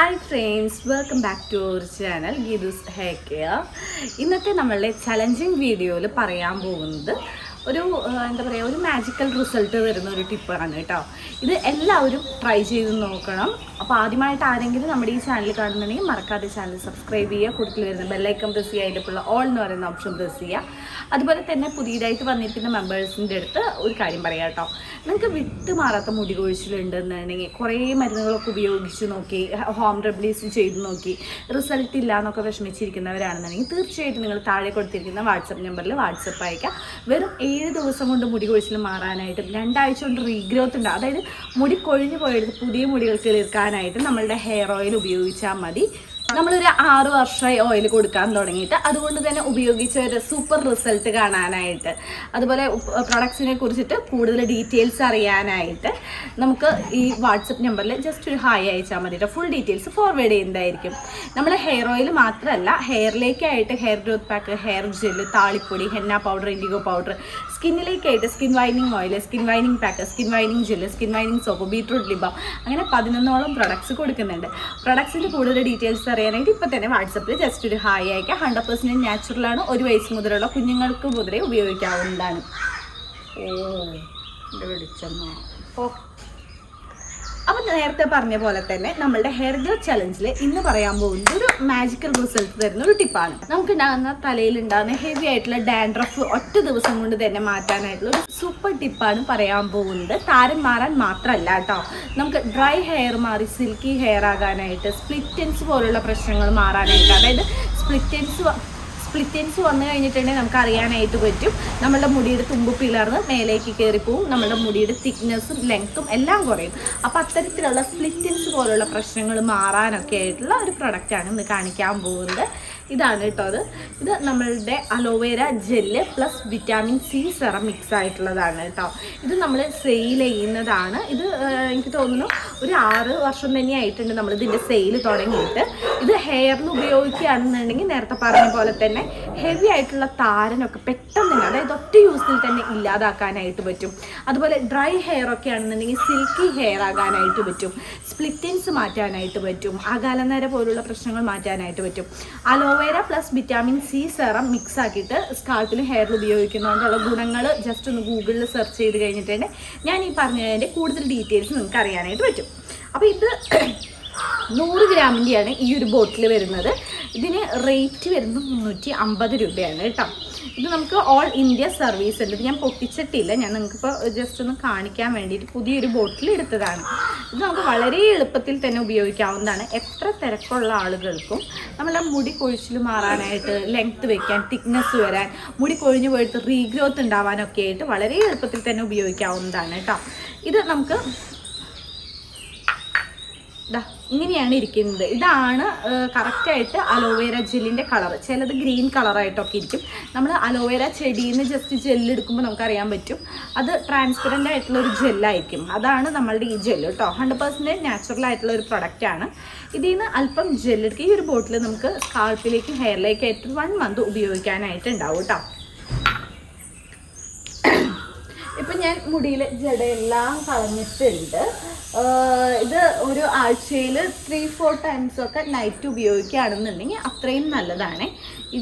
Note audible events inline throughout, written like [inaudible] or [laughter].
Hi friends welcome back to our channel Geethu's hair care ഇന്നത്തെ നമ്മളുടെ challenging വീഡിയോയിൽ പറയാൻ പോകുന്നത് ഒരു എന്താ പറയുക ഒരു മാജിക്കൽ റിസൾട്ട് തരുന്ന ഒരു ടിപ്പാണ് കേട്ടോ. ഇത് എല്ലാവരും ട്രൈ ചെയ്ത് നോക്കണം. അപ്പോൾ ആദ്യമായിട്ട് ആരെങ്കിലും നമ്മുടെ ഈ ചാനൽ കാണുന്നുണ്ടെങ്കിൽ മറക്കാതെ ചാനൽ സബ്സ്ക്രൈബ് ചെയ്യുക. കൂടുതൽ വരുന്ന ബെല്ലൈക്കൺ പ്രസ് ചെയ്യുക. അതിന്റെ ഓൾ എന്ന് പറയുന്ന ഓപ്ഷൻ പ്രസ് ചെയ്യുക. അതുപോലെ തന്നെ പുതിയതായിട്ട് വന്നിരിക്കുന്ന മെമ്പേഴ്സിന്റെ അടുത്ത് ഒരു കാര്യം പറയാം കേട്ടോ. നിങ്ങൾക്ക് വിട്ടുമാറാത്ത മുടി കൊഴിച്ചിലുണ്ടെന്നുണ്ടെങ്കിൽ കുറേ മരുന്നുകളൊക്കെ ഉപയോഗിച്ച് നോക്കി ഹോം റെമഡീസ് ചെയ്ത് നോക്കി റിസൾട്ട് ഇല്ല എന്നൊക്കെ വിഷമിച്ചിരിക്കുന്നവരാണെന്നുണ്ടെങ്കിൽ തീർച്ചയായിട്ടും നിങ്ങൾ താഴെ കൊടുത്തിരിക്കുന്ന വാട്സപ്പ് നമ്പറിൽ വാട്സപ്പ് അയക്കാം വെറും ഏഴ് ദിവസം കൊണ്ട് മുടി കൊഴിച്ചിൽ മാറാനായിട്ടും രണ്ടാഴ്ച കൊണ്ട് റീഗ്രോത്ത് ഉണ്ട്. അതായത് മുടി കൊഴിഞ്ഞു പോയെടുത്ത് പുതിയ മുടികൾ തീർക്കാനായിട്ട് നമ്മളുടെ ഹെയർ ഓയിൽ ഉപയോഗിച്ചാൽ മതി. നമ്മളൊരു ആറ് വർഷമായി ഓയിൽ കൊടുക്കാൻ തുടങ്ങിയിട്ട് അതുകൊണ്ട് തന്നെ ഉപയോഗിച്ച ഒരു സൂപ്പർ റിസൾട്ട് കാണാനായിട്ട്. അതുപോലെ പ്രൊഡക്ട്സിനെ കുറിച്ചിട്ട് കൂടുതൽ ഡീറ്റെയിൽസ് അറിയാനായിട്ട് നമുക്ക് ഈ വാട്സപ്പ് നമ്പറിൽ ജസ്റ്റ് ഒരു ഹായ് അയച്ചാൽ മതി ഫുൾ ഡീറ്റെയിൽസ് ഫോർവേഡ് ചെയ്യുന്നതായിരിക്കും. നമ്മൾ ഹെയർ ഓയിൽ മാത്രമല്ല ഹെയറിലേക്കായിട്ട് hair growth pack hair gel താളിപ്പൊടി henna powder IndiGo powder സ്കിന്നിലേക്കായിട്ട് skin വൈനിങ് oil skin വൈനിങ് pack skin വൈനിങ് gel skin വൈനിങ് soap beetroot Liba അങ്ങനെ പതിനൊന്നോളം പ്രൊഡക്ട്സ് കൊടുക്കുന്നുണ്ട്. പ്രൊഡക്ട്സിന്റെ കൂടുതൽ ഡീറ്റെയിൽസ് അറിയാനായിട്ട് ഇപ്പോൾ തന്നെ വാട്സപ്പിൽ ജസ്റ്റ് ഒരു ഹായ് അയക്കുക ഹൺഡ്രഡ് പെർസെന്റ് നാച്ചുറലാണ് ഒരു വയസ്സ് മുതലുള്ള കുഞ്ഞുങ്ങൾക്ക് മുതലേ ഉപയോഗിക്കാവുന്നതാണ്. ഓ എന്റെ വെളിച്ചമ്മ ഓ അപ്പം നേരത്തെ പറഞ്ഞ പോലെ തന്നെ നമ്മളുടെ ഹെയർ ഗ്രോ ചലഞ്ചിൽ ഇന്ന് പറയാൻ പോകുന്നത് ഒരു മാജിക്കൽ റിസൾട്ട് തരുന്ന ഒരു ടിപ്പാണ് നമുക്ക് ഉണ്ടാകുന്ന തലയിൽ ഉണ്ടാകുന്ന ഹെവി ആയിട്ടുള്ള ഡാൻഡ്രഫ് ഒറ്റ ദിവസം കൊണ്ട് തന്നെ മാറ്റാനായിട്ടുള്ള ഒരു സൂപ്പർ ടിപ്പാണ് പറയാൻ പോകുന്നത്. താരൻ മാറാൻ മാത്രമല്ല കേട്ടോ. നമുക്ക് ഡ്രൈ ഹെയർ മാറി സിൽക്കി ഹെയർ ആകാനായിട്ട് സ്പ്ലിറ്റൻസ് പോലുള്ള പ്രശ്നങ്ങൾ മാറാനായിട്ട് അതായത് സ്പ്ലിറ്റൻസ് സ്പ്ലിറ്റൻസ് വന്നു കഴിഞ്ഞിട്ടുണ്ടെങ്കിൽ നമുക്ക് അറിയാനായിട്ട് പറ്റും. നമ്മളുടെ മുടിയുടെ തുമ്പ് പിളർന്ന് മേലേക്ക് കയറിപ്പോവും നമ്മുടെ മുടിയുടെ തിക്നെസ്സും ലെങ്ത്തും എല്ലാം കുറയും. അപ്പോൾ അത്തരത്തിലുള്ള സ്പ്ലിറ്റൻസ് പോലുള്ള പ്രശ്നങ്ങൾ മാറാനൊക്കെ ആയിട്ടുള്ള ഒരു പ്രൊഡക്റ്റാണ് ഇന്ന് കാണിക്കാൻ പോകുന്നത്. ഇതാണ് കേട്ടോ അത്. ഇത് നമ്മളുടെ aloe vera gel plus vitamin C serum mix ആയിട്ടുള്ളതാണ് കേട്ടോ. ഇത് നമ്മൾ സെയിൽ ചെയ്യുന്നതാണ്. ഇത് എനിക്ക് തോന്നുന്നു ഒരു ആറ് വർഷം തന്നെ ആയിട്ടുണ്ട് നമ്മൾ ഇതിന്റെ സെയിൽ തുടങ്ങിയിട്ട്. ഇത് ഹെയറിന് ഉപയോഗിക്കുകയാണെന്നുണ്ടെങ്കിൽ നേരത്തെ പറഞ്ഞ പോലെ തന്നെ ഹെവി ആയിട്ടുള്ള താരനൊക്കെ പെട്ടെന്ന് തന്നെ അതായത് ഒറ്റ യൂസിൽ തന്നെ ഇല്ലാതാക്കാനായിട്ട് പറ്റും. അതുപോലെ ഡ്രൈ ഹെയർ ഒക്കെ ആണെന്നുണ്ടെങ്കിൽ സിൽക്കി ഹെയർ ആകാനായിട്ട് പറ്റും. സ്പ്ലിറ്റിൻസ് മാറ്റാനായിട്ട് പറ്റും. അകാലനര പോലുള്ള പ്രശ്നങ്ങൾ മാറ്റാനായിട്ട് പറ്റും. Aloe vera plus vitamin C serum mix ആക്കിയിട്ട് സ്കാൾപ്പിലും ഹെയറിൽ ഉപയോഗിക്കുന്നതുകൊണ്ടുള്ള ഗുണങ്ങൾ ജസ്റ്റ് ഒന്ന് ഗൂഗിളിൽ സെർച്ച് ചെയ്ത് കഴിഞ്ഞിട്ടുണ്ടെങ്കിൽ ഞാൻ ഈ പറഞ്ഞതിന്റെ കൂടുതൽ ഡീറ്റെയിൽസ് നിങ്ങൾക്ക് അറിയാനായിട്ട് പറ്റും. അപ്പോൾ ഇത് [coughs] നൂറ് ഗ്രാമിന്റെയാണ് ഈ ഒരു ബോട്ടിൽ വരുന്നത്. ഇതിന് റേറ്റ് വരുന്നത് മുന്നൂറ്റി അമ്പത് രൂപയാണ് കേട്ടോ. ഇത് നമുക്ക് ഓൾ ഇന്ത്യ സർവീസ് ഉണ്ട്. ഇത് ഞാൻ പൊട്ടിച്ചിട്ടില്ല. ഞാൻ നിങ്ങൾക്ക് നിങ്ങൾക്കിപ്പോൾ ജസ്റ്റ് ഒന്ന് കാണിക്കാൻ വേണ്ടിയിട്ട് പുതിയൊരു ബോട്ടിൽ എടുത്തതാണ്. ഇത് നമുക്ക് വളരെ എളുപ്പത്തിൽ തന്നെ ഉപയോഗിക്കാവുന്നതാണ്. എത്ര തിരക്കുള്ള ആളുകൾക്കും നമ്മളെ മുടി കൊഴിച്ചിൽ മാറാനായിട്ട് ലെങ്ത്ത് വെക്കാൻ തിക്നെസ് വരാൻ മുടി കൊഴിഞ്ഞു പോയിട്ട് റീഗ്രോത്ത് ഉണ്ടാവാനൊക്കെ ആയിട്ട് വളരെ എളുപ്പത്തിൽ തന്നെ ഉപയോഗിക്കാവുന്നതാണ് കേട്ടോ. ഇത് നമുക്ക് ദാ ഇങ്ങനെയാണ് ഇരിക്കുന്നത്. ഇതാണ് കറക്റ്റായിട്ട് അലോവേര ജെല്ലിന്റെ കളർ ചിലത് ഗ്രീൻ കളറായിട്ടൊക്കെ ഇരിക്കും. നമ്മൾ അലോവേര ചെടിയിൽ നിന്ന് ജസ്റ്റ് ജെല്ലെടുക്കുമ്പോൾ നമുക്കറിയാൻ പറ്റും. അത് ട്രാൻസ്പെറന്റ് ആയിട്ടുള്ള ഒരു ജെല്ലായിരിക്കും അതാണ് നമ്മളുടെ ഈ ജെല്ല് കേട്ടോ ഹൺഡ്രഡ് പെർസെന്റേജ് നാച്ചുറൽ ആയിട്ടുള്ള ഒരു പ്രൊഡക്റ്റാണ് ഇതിൽ നിന്ന് അല്പം ജെല്ലെടുക്കുക ഈ ഒരു ബോട്ടിൽ നമുക്ക് സ്കാൾപ്പിലേക്കും ഹെയറിലേക്കും ആയിട്ട് വൺ മന്ത് ഉപയോഗിക്കാനായിട്ട് ഉണ്ടാവും കേട്ടോ ഇപ്പം ഞാൻ മുടിയിൽ ജടയെല്ലാം കളഞ്ഞിട്ടുണ്ട്. ഇത് ഒരു ആഴ്ചയിൽ ത്രീ ഫോർ ടൈംസ് ഒക്കെ നൈറ്റ് ഉപയോഗിക്കുകയാണെന്നുണ്ടെങ്കിൽ അത്രയും നല്ലതാണ്. ഈ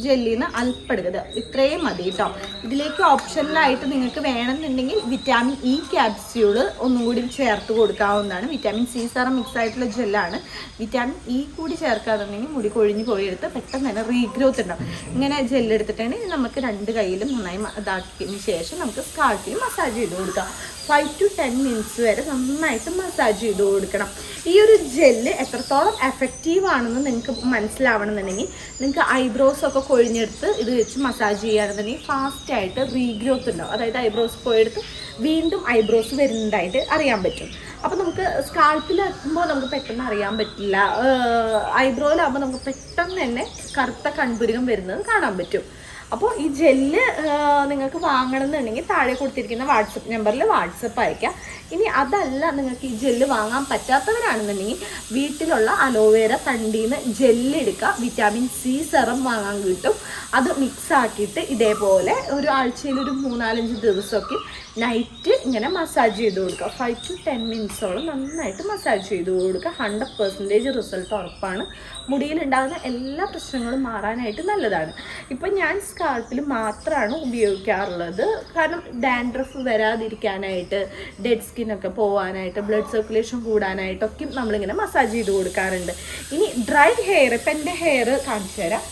അല്പം എടുക്കുക ഇത്രയും മതി കേട്ടോ ഇതിലേക്ക് ഓപ്ഷനിലായിട്ട് നിങ്ങൾക്ക് വേണമെന്നുണ്ടെങ്കിൽ വിറ്റാമിൻ ഇ ക്യാപ്സ്യൂൾ ഒന്നും കൂടി ചേർത്ത് കൊടുക്കാവുന്നതാണ്. വിറ്റാമിൻ സി സാറ മിക്സ് ആയിട്ടുള്ള ജെല്ലാണ് വിറ്റാമിൻ ഇ കൂടി ചേർക്കാന്നുണ്ടെങ്കിൽ മുടി കൊഴിഞ്ഞ് പോയെടുത്ത് പെട്ടെന്ന് തന്നെ റീഗ്രോത്ത് ഉണ്ടാവും. ഇങ്ങനെ ജെല്ലെടുത്തിട്ടുണ്ടെങ്കിൽ നമുക്ക് രണ്ട് കയ്യിലും നന്നായി ഇതാക്കിയതിന് ശേഷം നമുക്ക് സ്കാൾപ്പിൽ മസാജ് ചെയ്ത് കൊടുക്കാം. ഫൈവ് ടു ടെൻ മിനിറ്റ്സ് വരെ നന്നായിട്ട് മസാജ് ചെയ്ത് കൊടുക്കണം. ഈ ഒരു ജെല്ല് എത്രത്തോളം എഫക്റ്റീവ് ആണെന്ന് നിങ്ങൾക്ക് മനസ്സിലാവണമെന്നുണ്ടെങ്കിൽ നിങ്ങൾക്ക് ഐബ്രോസ് ഒക്കെ കൊഴിഞ്ഞെടുത്ത് ഇത് വെച്ച് മസാജ് ചെയ്യുകയാണെന്നുണ്ടെങ്കിൽ ഫാസ്റ്റായിട്ട് റീഗ്രോത്ത് ഉണ്ടാവും. അതായത് ഐബ്രോസ് പോയെടുത്ത് വീണ്ടും ഐബ്രോസ് വരുന്നതായിട്ട് അറിയാൻ പറ്റും. അപ്പോൾ നമുക്ക് സ്കാൾപ്പിലാക്കുമ്പോൾ നമുക്ക് പെട്ടെന്ന് അറിയാൻ പറ്റില്ല. ഐബ്രോയിലാകുമ്പോൾ നമുക്ക് പെട്ടെന്ന് തന്നെ കറുത്ത കൺപുരികം വരുന്നത് കാണാൻ പറ്റും. അപ്പോൾ ഈ ജെല്ല് നിങ്ങൾക്ക് വാങ്ങണമെന്നുണ്ടെങ്കിൽ താഴെ കൊടുത്തിരിക്കുന്ന വാട്സപ്പ് നമ്പറിൽ വാട്സപ്പ് അയക്കാം ഇനി അതല്ല നിങ്ങൾക്ക് ഈ ജെല്ല് വാങ്ങാൻ പറ്റാത്തവരാണെന്നുണ്ടെങ്കിൽ വീട്ടിലുള്ള അലോവേര തണ്ടിയിൽ നിന്ന് ജെല്ല് എടുക്കുക. വിറ്റാമിൻ സി സെറം വാങ്ങാൻ കിട്ടും. അത് മിക്സ് ആക്കിയിട്ട് ഇതേപോലെ ഒരു ആഴ്ചയിൽ ഒരു മൂന്നാലഞ്ച് ദിവസമൊക്കെ നൈറ്റ് ഇങ്ങനെ മസാജ് ചെയ്ത് കൊടുക്കുക. ഫൈവ് ടു ടെൻ മിനിറ്റ്സോളം നന്നായിട്ട് മസാജ് ചെയ്ത് കൊടുക്കുക. ഹൺഡ്രഡ് പെർസെന്റേജ് റിസൾട്ട് ഉറപ്പാണ്. മുടിയിലുണ്ടാകുന്ന എല്ലാ പ്രശ്നങ്ങളും മാറാനായിട്ട് നല്ലതാണ്. ഇപ്പം ഞാൻ സ്കാൾപ്പിൽ മാത്രമാണ് ഉപയോഗിക്കാറുള്ളത്. കാരണം ഡാൻഡ്രഫ് വരാതിരിക്കാനായിട്ട് ഡെഡ് സ്കിന്നൊക്കെ പോകാനായിട്ട് ബ്ലഡ് സർക്കുലേഷൻ കൂടാനായിട്ടൊക്കെ നമ്മളിങ്ങനെ മസാജ് ചെയ്ത് കൊടുക്കാറുണ്ട്. ഇനി ഡ്രൈ ഹെയർ ഇപ്പം എന്റെ ഹെയർ കാണിച്ചു തരാം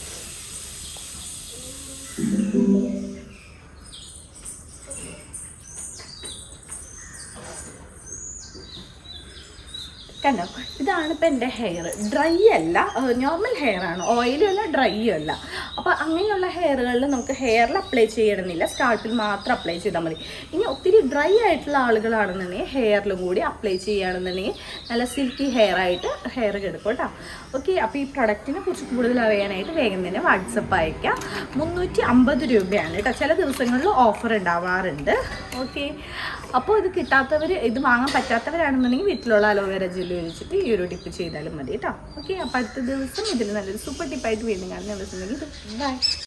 കണ്ടോ? ഇതാണ് ഇപ്പം എന്റെ ഹെയർ ഡ്രൈ അല്ല നോർമൽ ഹെയർ ആണ്. ഓയിലും അല്ല ഡ്രൈയും അല്ല. അപ്പോൾ അങ്ങനെയുള്ള ഹെയറുകളിൽ നമുക്ക് ഹെയറിൽ അപ്ലൈ ചെയ്യണമെന്നില്ല. സ്കാൾപ്പിൽ മാത്രം അപ്ലൈ ചെയ്താൽ മതി. ഇനി ഒത്തിരി ഡ്രൈ ആയിട്ടുള്ള ആളുകളാണെന്നുണ്ടെങ്കിൽ ഹെയറിലും കൂടി അപ്ലൈ ചെയ്യുകയാണെന്നുണ്ടെങ്കിൽ നല്ല സിൽക്കി ഹെയർ ആയിട്ട് ഹെയർ കിടക്കും കേട്ടോ. ഓക്കെ അപ്പോൾ ഈ പ്രൊഡക്റ്റിനെ കുറിച്ച് കൂടുതൽ അറിയാനായിട്ട് വേഗം തന്നെ വാട്സപ്പ് അയക്കാം മുന്നൂറ്റി അമ്പത് രൂപയാണ് കേട്ടോ. ചില ദിവസങ്ങളിൽ ഓഫർ ഉണ്ടാവാറുണ്ട്. ഓക്കെ അപ്പോൾ ഇത് കിട്ടാത്തവർ ഇത് വാങ്ങാൻ പറ്റാത്തവരാണെന്നുണ്ടെങ്കിൽ വീട്ടിലുള്ള അലോവേര ജെൽ ഒഴിച്ചിട്ട് ഈ ഒരു ടിപ്പ് ചെയ്താലും മതി കേട്ടോ. ഓക്കെ അപ്പോൾ അടുത്ത ദിവസം ഇതിൽ നല്ലൊരു സൂപ്പർ ടിപ്പായിട്ട് വീണ്ടും കാണുന്ന ദിവസം ബൈ